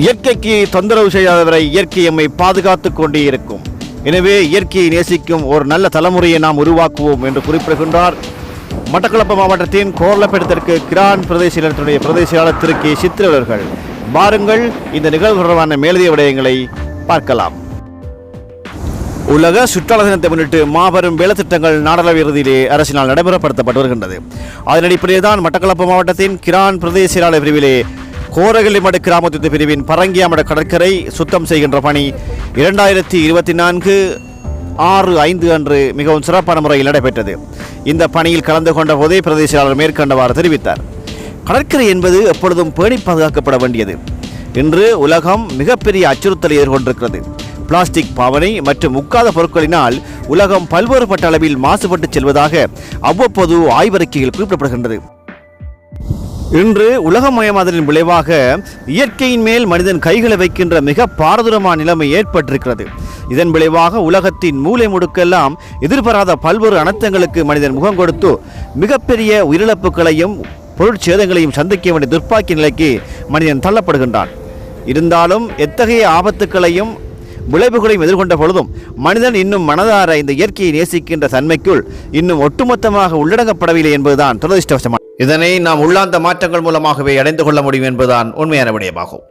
இயற்கைக்கு தொந்தரவு செய்யாதவரை இயற்கை எம்மை பாதுகாத்து கொண்டே இருக்கும். எனவே இயற்கையை நேசிக்கும் ஒரு நல்ல தலைமுறையை நாம் உருவாக்குவோம் என்று குறிப்பிடுகின்றார் மட்டக்களப்பு மாவட்டத்தின் கோர்லப்பேட்டத்திற்கு கிரான் பிரதேச இலத்தினுடைய பிரதேசியாளர் திரு கே. சித்திரவர்கள் பாருங்கள் இந்த நிகழ்வு தொடர்பான மேலதிய விடயங்களை பார்க்கலாம். உலக சுற்றுலா தினத்தை முன்னிட்டு மாபெரும் வேலைத்திட்டங்கள் நாடளவு இறுதியிலே அரசினால் நடைமுறைப்படுத்தப்பட்டு வருகின்றது. அதன் அடிப்படையில் தான் மட்டக்களப்பு மாவட்டத்தின் கிரான் பிரதேச பிரிவிலே கோரகல்லிமடு கிராமத்து பிரிவின் பரங்கியாமட கடற்கரை சுத்தம் செய்கின்ற பணி இரண்டாயிரத்தி இருபத்தி நான்கு ஆறு ஐந்து அன்று மிகவும் சிறப்பான முறையில் நடைபெற்றது. இந்த பணியில் கலந்து கொண்ட போதே பிரதேசியாளர் மேற்கண்டவாறு தெரிவித்தார். கடற்கரை என்பது எப்பொழுதும் பேணி பாதுகாக்கப்பட வேண்டியது. இன்று உலகம் மிகப்பெரிய அச்சுறுத்தலை எதிர்கொண்டிருக்கிறது. பிளாஸ்டிக் பாவனை மற்றும் முக்காத பொருட்களினால் உலகம் பல்வேறுபட்ட அளவில் மாசுபட்டு செல்வதாக அவ்வப்போது ஆய்வறிக்கையில் குறிப்பிடப்படுகின்றது. இன்று உலகமயமாதலின் விளைவாக இயற்கையின் மேல் மனிதன் கைகளை வைக்கின்ற மிக பாரதூரமான நிலைமை ஏற்பட்டிருக்கிறது. இதன் விளைவாக உலகத்தின் மூலை முடுக்கெல்லாம் எதிர்பாராத பல்வேறு அனர்த்தங்களுக்கு மனிதன் முகம் கொடுத்து மிகப்பெரிய உயிரிழப்புகளையும் பொருட்சேதங்களையும் சந்திக்க வேண்டிய துர்ப்பாக்கிய நிலைக்கு மனிதன் தள்ளப்படுகின்றான். இருந்தாலும் எத்தகைய ஆபத்துக்களையும் விளைவுகளையும் எதிர்கொண்ட பொழுதும் மனிதன் இன்னும் மனதார இந்த இயற்கையை நேசிக்கின்ற தன்மைக்குள் இன்னும் ஒட்டுமொத்தமாக உள்ளடங்கப்படவில்லை என்பதுதான் துரதிருஷ்டவசமான இதனை நாம் உள்ளார்ந்த மாற்றங்கள் மூலமாகவே அடைந்து கொள்ள முடியும் என்பதுதான் உண்மையான விடயமாகும்.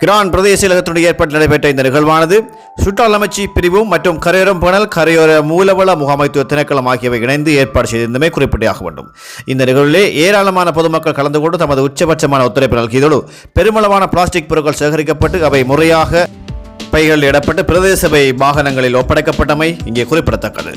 கிரான் பிரதேச செயலகத்துடன் ஏற்பட்டு நடைபெற்ற இந்த நிகழ்வானது சுற்றால் அமைச்சு பிரிவு மற்றும் கரையோரம் பணல் கரையோர மூலவள முகாமைத்துவ திணைக்களம் ஆகியவை இணைந்து ஏற்பாடு செய்திருந்தமை குறிப்பிட்டாக வேண்டும். இந்த நிகழ்விலே ஏராளமான பொதுமக்கள் கலந்து கொண்டு தமது உச்சபட்சமான ஒத்துழைப்பு நல்கியதோடு பெருமளவான பிளாஸ்டிக் பொருட்கள் சேகரிக்கப்பட்டு அவை முறையாக பைகளில் இடப்பட்டு பிரதேச சபை வாகனங்களில் ஒப்படைக்கப்பட்டமை இங்கே குறிப்பிடத்தக்கது.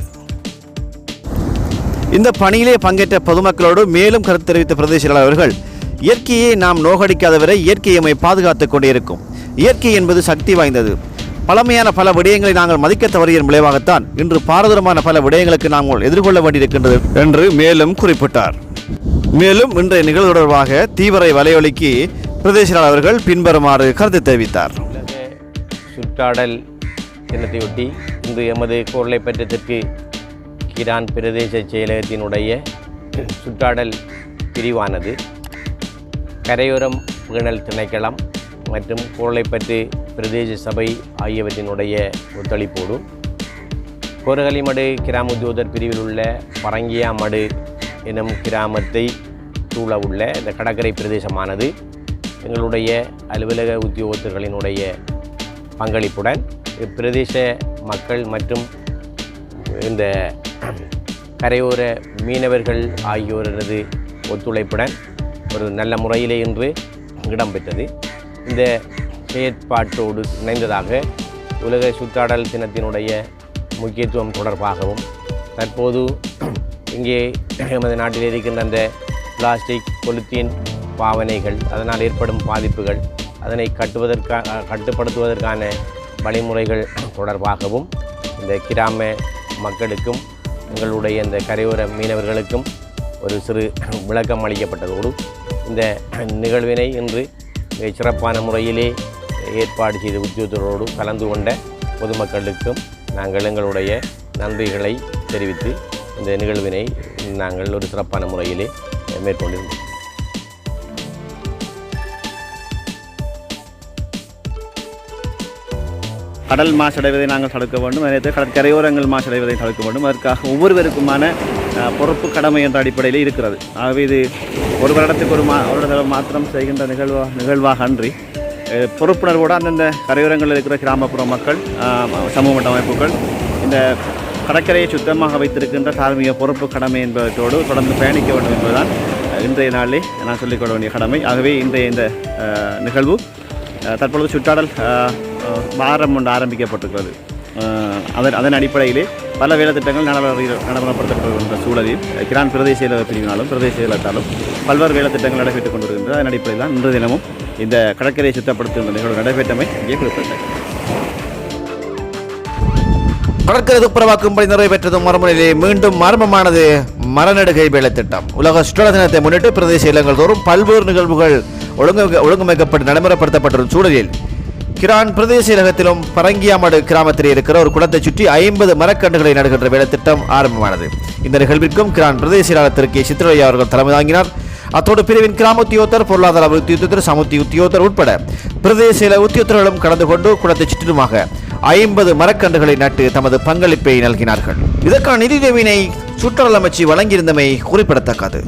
இந்த பணியிலே பங்கேற்ற பொதுமக்களோடு மேலும் கருத்து தெரிவித்த பிரதேச அவர்கள் இயற்கையை நாம் நோகடிக்காதவரை இயற்கை எம்மை பாதுகாத்துக் கொண்டே இருக்கும் இயற்கை என்பது சக்தி வாய்ந்தது. பழமையான பல விடயங்களை நாங்கள் மதிக்க தவறியின் விளைவாகத்தான் இன்று பாரதூரமான பல விடயங்களுக்கு நாங்கள் எதிர்கொள்ள வேண்டியிருக்கின்றது என்று மேலும் குறிப்பிட்டார். மேலும் இன்றைய நிகழ்வு தொடர்பாக தீவிர வலையொலிக்கு பிரதேச அவர்கள் பின்வருமாறு கருத்து தெரிவித்தார். சுற்றாடல் தினத்தையொட்டி இன்று எமது கோர்லைப்பற்றத்திற்கு கிரான் பிரதேச செயலகத்தினுடைய சுற்றாடல் பிரிவானது கரையோரம் புகழல் திணைக்களம் மற்றும் குரலைப்பற்று பிரதேச சபை ஆகியவற்றினுடைய ஒத்துழைப்போடு கோரகலிமடு கிராம உத்தியோகர் பிரிவில் உள்ள பரங்கியாமடு எனும் கிராமத்தை சூழ உள்ள இந்த கடற்கரை பிரதேசமானது எங்களுடைய அலுவலக உத்தியோகத்தர்களினுடைய பங்களிப்புடன் இப்பிரதேச மக்கள் மற்றும் இந்த கரையோர மீனவர்கள் ஆகியோரது ஒத்துழைப்புடன் ஒரு நல்ல முறையிலே இன்று இடம்பெற்றது. இந்த செயற்பாட்டோடு இணைந்ததாக உலக சுற்றாடல் தினத்தினுடைய முக்கியத்துவம் தொடர்பாகவும் தற்போது இங்கே எமது நாட்டில் இருக்கின்ற அந்த பிளாஸ்டிக் பொலித்தீன் பாவனைகள் அதனால் ஏற்படும் பாதிப்புகள் அதனை கட்டுவதற்கா கட்டுப்படுத்துவதற்கான வழிமுறைகள் தொடர்பாகவும் இந்த கிராம மக்களுக்கும் எங்களுடைய இந்த கரையோர மீனவர்களுக்கும் ஒரு சிறு விளக்கம் அளிக்கப்பட்டதோடு இந்த நிகழ்வினை இன்று மிகச் சிறப்பான முறையிலே ஏற்பாடு செய்த உத்தியோகத்தரோடு கலந்து கொண்ட பொதுமக்களுக்கும் நாங்கள் எங்களுடைய நன்றிகளை தெரிவித்து இந்த நிகழ்வினை நாங்கள் ஒரு சிறப்பான முறையிலே மேற்கொண்டிருந்தோம். கடல் மாசடைவதை நாங்கள் தடுக்க வேண்டும். அதே நேரத்தில் கடற்கரையோரங்கள் மாசடைவதை தடுக்க வேண்டும். அதற்காக ஒவ்வொருவருக்குமான பொறுப்பு கடமை என்ற அடிப்படையில் இருக்கிறது. ஆகவே இது ஒரு வருடத்துக்கு ஒரு மா ஒரு தடவை மாத்திரம் செய்கின்ற நிகழ்வா நிகழ்வாக அன்றி பொறுப்புணர்வோடு அந்தந்த கரையோரங்களில் இருக்கிற கிராமப்புற மக்கள் சமூக மட்ட அமைப்புகள் இந்த கடற்கரையை சுத்தமாக வைத்திருக்கின்ற தார்மீக பொறுப்பு கடமை என்பதோடு தொடர்ந்து பயணிக்க வேண்டும் என்பதுதான் இன்றைய நாளிலே நான் சொல்லிக்கொள்ள வேண்டிய கடமை. ஆகவே இன்றைய இந்த நிகழ்வு தற்பொழுது சுற்றாடல் வாரம் ஒன்று ஆரம்பிக்கப்பட்டிருக்கிறது அதன் அதன் அடிப்படையிலே பல வேலைத்திட்டங்கள் நடைமுறை நடைமுறைப்படுத்தப்படுகின்ற சூழலில் கிரான் பிரதேச பிரிவினாலும் பிரதேச செயலகத்தாலும் பல்வேறு வேலைத்திட்டங்கள் நடைபெற்றுக் கொண்டிருக்கின்றது அதன் அடிப்படையில் தான் இன்று தினமும் இந்த கடற்கரையை சுத்தப்படுத்துகின்ற நிகழ்வு நடைபெற்றமை இங்கே குறிப்பிட்டது கடற்கரை துப்புரவாக்கும்படி நிறைவேற்றதும் மறுமுறையிலே மீண்டும் மர்மமானது மரநடுகை வேலை திட்டம் உலக சுற்றுலா தினத்தை முன்னிட்டு பிரதேச இல்லங்கள் தோறும் பல்வேறு நிகழ்வுகள் ஒழுங்கு ஒழுங்கமைக்கப்பட்டு நடைமுறைப்படுத்தப்பட்டிருக்கும் சூழலில் கிரான் பிரதேச செயலகத்திலும் பரங்கியாமடு கிராமத்தில் இருக்கிற ஒரு குளத்தை சுற்றி ஐம்பது மரக்கன்றுகளை நடுகின்ற வேலை திட்டம் ஆரம்பமானது. இந்த நிகழ்விற்கும் கிரான் பிரதேச செயலாளர் திரு அவர்கள் தலைமை தாங்கினார். அத்தோடு பிரிவின் கிராம உத்தியோகத்தர் பொருளாதார அபிவிருத்தி உத்தியோகத்தர் சமுத்தி உத்தியோகத்தர் உட்பட பிரதேச உத்தியோகத்தர்களும் கலந்து கொண்டு குளத்தை சுற்றிலுமாக ஐம்பது மரக்கன்றுகளை நட்டு தமது பங்களிப்பை நல்கினார்கள். இதற்கான நிதியுதவியினை சுற்றுலா அமைச்சு வழங்கியிருந்தமை குறிப்பிடத்தக்கது.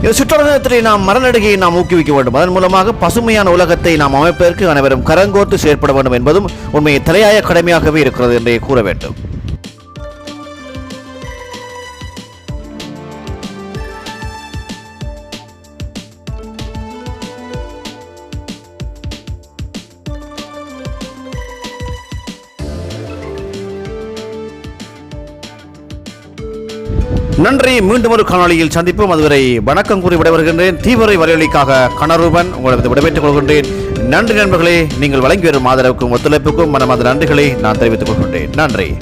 இந்த சுற்றுலாத்திலே நாம் மரநடுகையை நாம் ஊக்குவிக்க வேண்டும். அதன் மூலமாக பசுமையான உலகத்தை நாம் அமைப்பதற்கு அனைவரும் கரங்கோர்த்து செயற்பட வேண்டும் என்பதும் உண்மையை தலையாய கடமையாகவே இருக்கிறது என்றே கூற வேண்டும். நன்றி. மீண்டும் ஒரு காணொளியில் சந்திப்போம். அதுவரை வணக்கம் கூறி விடைபெறுகின்றேன். தீவிர வரையொலிக்காக கணரூபன் உங்களது விடைபெற்றுக் கொள்கின்றேன். நன்றி நண்பர்களே நீங்கள் வழங்கி வரும் ஆதரவுக்கும் ஒத்துழைப்புக்கும் மனமாத நன்றிகளை நான் தெரிவித்துக் கொள்கின்றேன். நன்றி.